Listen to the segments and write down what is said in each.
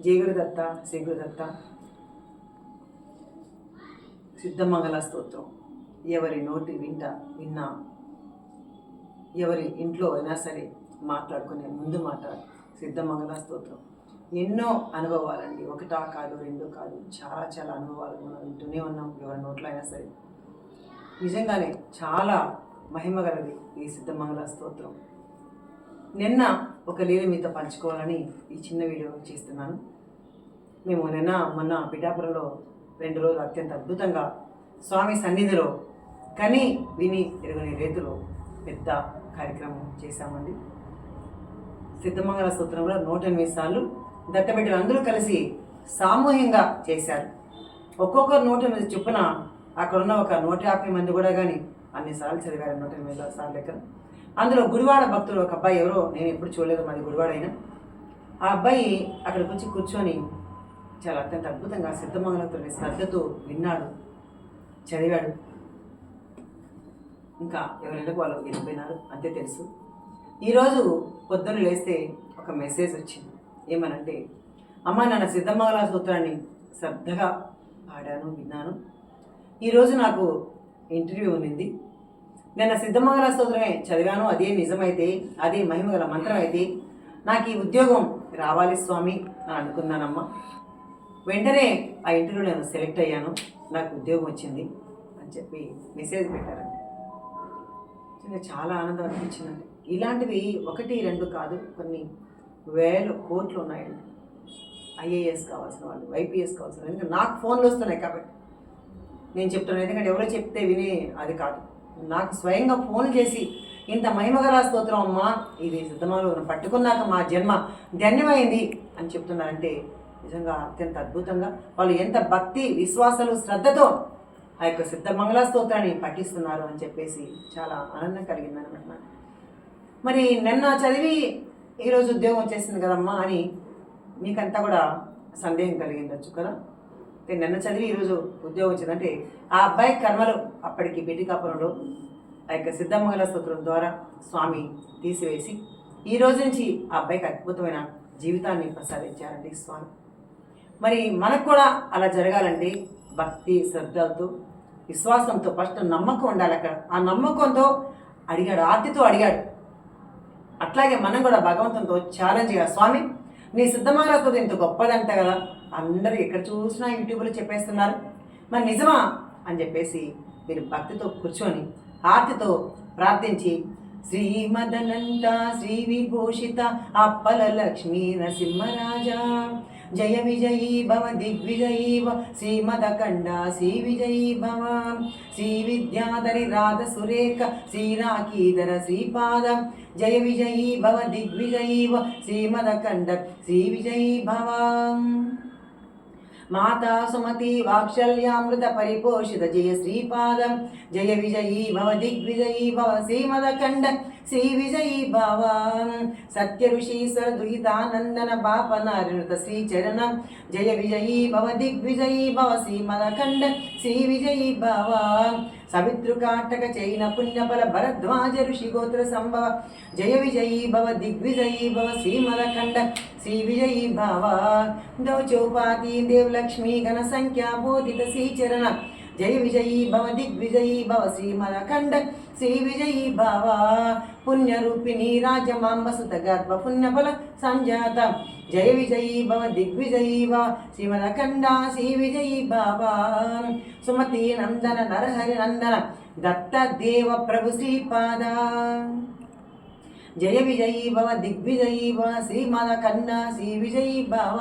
జయగురుదత్త శ్రీగురుదత్త. సిద్ధమంగళ స్తోత్రం ఎవరి నోటి వింట విన్నా ఎవరి ఇంట్లో అయినా సరే మాట్లాడుకునే ముందు మాట సిద్ధమంగళ స్తోత్రం ఎన్నో అనుభవాలండి. ఒకటా కాదు రెండు కాదు చాలా చాలా అనుభవాలు మనం వింటూనే ఉన్నాం ఎవరి నోట్లో అయినా సరే. నిజంగానే చాలా మహిమగలది ఈ సిద్ధమంగళ స్తోత్రం నిన్న ఒక లీల మీతో పంచుకోవాలని ఈ చిన్న వీడియో చేస్తున్నాను. మేము నిన్న మొన్న పిఠాపురంలో రెండు రోజులు అత్యంత అద్భుతంగా స్వామి సన్నిధిలో కని విని ఎరుగని రీతిలో పెద్ద కార్యక్రమం చేశామండి. సిద్ధమంగళ స్తోత్రంలో నూట ఎనిమిది సార్లు దత్తబిడ్డలు అందరూ కలిసి సామూహికంగా చేశారు. ఒక్కొక్కరు నూట ఎనిమిది చొప్పున అక్కడున్న ఒక నూట యాభై మంది కూడా కానీ అన్నిసార్లు చదివారు నూట ఎనిమిది సార్లు లెక్క అందులో గుడివాడ భక్తులు ఒక అబ్బాయి ఎవరో నేను ఎప్పుడు చూడలేదు మాది గుడివాడ అయినా ఆ అబ్బాయి అక్కడికి వచ్చి కూర్చొని చాలా అత్యంత అద్భుతంగా సిద్ధమంగళతుని శ్రద్ధతో విన్నాడు చదివాడు. ఇంకా ఎవరెళ్ళకు వాళ్ళు వెళ్ళిపోయినారు? అంతే తెలుసు. ఈరోజు పొద్దున్న లేస్తే ఒక మెసేజ్ వచ్చింది. ఏమనంటే అమ్మ నాన్న సిద్ధమంగళ సూత్రాన్ని శ్రద్ధగా పాడాను విన్నాను. ఈరోజు నాకు ఇంటర్వ్యూ ఉన్నింది నిన్న సిద్ధమంగళ స్తోత్రమే చదివాను అదే నిజమైతే అదే మహిమగల మంత్రం అయితే నాకు ఈ ఉద్యోగం రావాలి స్వామి అని అనుకున్నానమ్మా. వెంటనే ఆ ఇంటర్వ్యూ నేను సెలెక్ట్ అయ్యాను నాకు ఉద్యోగం వచ్చింది అని చెప్పి మెసేజ్ పెట్టారండి చాలా ఆనందం అనిపించిందండి. ఇలాంటివి ఒకటి రెండు కాదు కొన్ని వేల కోట్లు ఉన్నాయండి. ఐఏఎస్ కావాల్సిన వాళ్ళు ఐపీఎస్ కావాల్సిన వాళ్ళు. ఎందుకంటే నాకు ఫోన్లు వస్తున్నాయి కాబట్టి. నేను చెప్తున్నాను ఎందుకంటే ఎవరో చెప్తే విని అది కాదు. నాకు స్వయంగా ఫోన్ చేసి ఇంత మహిమగల స్తోత్రం అమ్మా ఇది సిద్ధమాలు పట్టుకున్నాక మా జన్మ ధన్యమైంది అని చెప్తున్నారంటే నిజంగా అత్యంత అద్భుతంగా. వాళ్ళు ఎంత భక్తి విశ్వాసాలు శ్రద్ధతో ఆ యొక్క సిద్ధ మంగళ స్తోత్రాన్ని పఠిస్తున్నారు అని చెప్పేసి చాలా ఆనందం కలిగింది అనమాట మరి నిన్న చదివి ఈరోజు ఉద్యోగం వచ్చేసింది కదమ్మా అని మీకంతా కూడా సందేహం కలిగిండొచ్చు కదా? నిన్న చదివి ఈరోజు ఉద్యోగం వచ్చిందంటే ఆ అబ్బాయి కర్మలు అప్పటికి బెటికాపురంలో ఆ యొక్క సిద్ధమంగళ స్తోత్రం ద్వారా స్వామి తీసివేసి ఈ రోజు నుంచి ఆ అబ్బాయికి అద్భుతమైన జీవితాన్ని ప్రసాదించారండి స్వామి. మరి మనకు కూడా అలా జరగాలండి భక్తి శ్రద్ధలతో విశ్వాసంతో ఫస్ట్ నమ్మకం ఉండాలి అక్కడ. ఆ నమ్మకంతో అడిగాడు ఆర్తితో అడిగాడు. అట్లాగే మనం కూడా భగవంతునితో ఛాలెంజ్ చేయాలి. స్వామి నీ సిద్ధమాలతో ఇంత గొప్పదంట కదా. అందరూ ఎక్కడ చూసినా యూట్యూబ్లో చెప్పేస్తున్నారు. మరి నిజమా? అని చెప్పేసి మీరు భక్తితో కూర్చొని ఆర్తితో ప్రార్థించి శ్రీమదనంత శ్రీ విభూషిత అప్పల లక్ష్మీ నరసింహరాజా. జయ విజయీ భవ దిగ్విజయీ భవ శ్రీమదకండ శ్రీ విజయీ భవ. శ్రీ విద్యాధరి రాధ సురేఖ శ్రీరాకీధర శ్రీపాద. జయ విజయీ భవ దిగ్విజయీ భవ శ్రీమదకండ శ్రీ విజయీ భవ. మాతా సుమతి వాత్సల్యామృత పరిపోషిత జయ శ్రీపాదం జయ విజయీ భవ దిగ్విజయీ భవ శ్రీమదకండ శ్రీ విజయీ భవ సత్య ఋషీశ్వర దుహితానందన పాపనారిణుత శ్రీచరణం. జయ విజయీ భవ దిగ్విజయీ భవ శ్రీమలఖండ. శ్రీ విజయీ భవ సవితృకాటక చైన పుణ్యఫల భరద్వాజ ఋషి గోత్ర సంభవ. జయ విజయీ భవ దిగ్విజయీ భవ శ్రీమలఖండ. శ్రీ విజయీ భవ దౌచౌపాతి దేవలక్ష్మీ ఘన సంఖ్యా బోధిత శ్రీచరణ. జయ విజయీ భవ దిగ్విజయీ భవ శ్రీమదకండ శ్రీ విజయీ భవ పుణ్యరూపిణి రాజమాంబ సుత గర్భ పుణ్యఫల సంజాత జయ విజయీ భవ దిగ్విజయీ భవ శ్రీమదకండ శ్రీ విజయీ భవ సుమతి నందన నరహరి నందన దత్త దేవ ప్రభు శ్రీపాద జయ విజయీ భవ దిగ్విజయీ భవ శ్రీమదకండ శ్రీ విజయీ భవ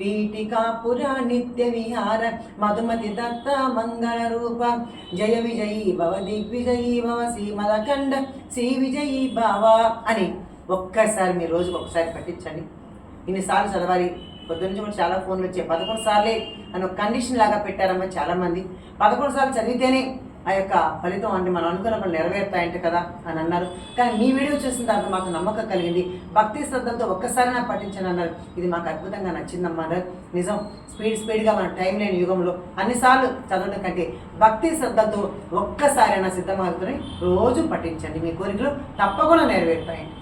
పీఠికాపుర నిత్య విహార మధుమతి దత్త మంగళ రూప. జయ విజయీ భవ దిగ్విజయీ భవ శ్రీమదకండ శ్రీ విజయీ భవ. అని ఒక్కసారి మీ రోజుకు ఒకసారి పట్టించండి ఇన్నిసార్లు చదవాలి. పొద్దున నుంచి కూడా చాలా ఫోన్లు వచ్చాయి. పదకొండు సార్లే అని ఒక కండిషన్ లాగా పెట్టారమ్మా చాలామంది. పదకొండు సార్లు చదివితేనే ఆ యొక్క ఫలితం అన్ని మనం అనుకున్న నెరవేరుతాయంటే నెరవేరుతాయంట కదా అని అన్నారు. కానీ మీ వీడియో చూసిన తర్వాత మాకు నమ్మకం కలిగింది. భక్తి శ్రద్ధలతో ఒక్కసారి నాకు పఠించని అన్నారు. ఇది మాకు అద్భుతంగా నచ్చిందమ్మా అన్నారు. నిజం స్పీడ్ స్పీడ్గా మన టైం లేని యుగంలో అన్నిసార్లు చదవడం కంటే భక్తి శ్రద్ధలతో ఒక్కసారైనా సిద్ధమవుతుంది రోజు పఠించండి. మీ కోరికలు తప్పకుండా నెరవేరుతాయండి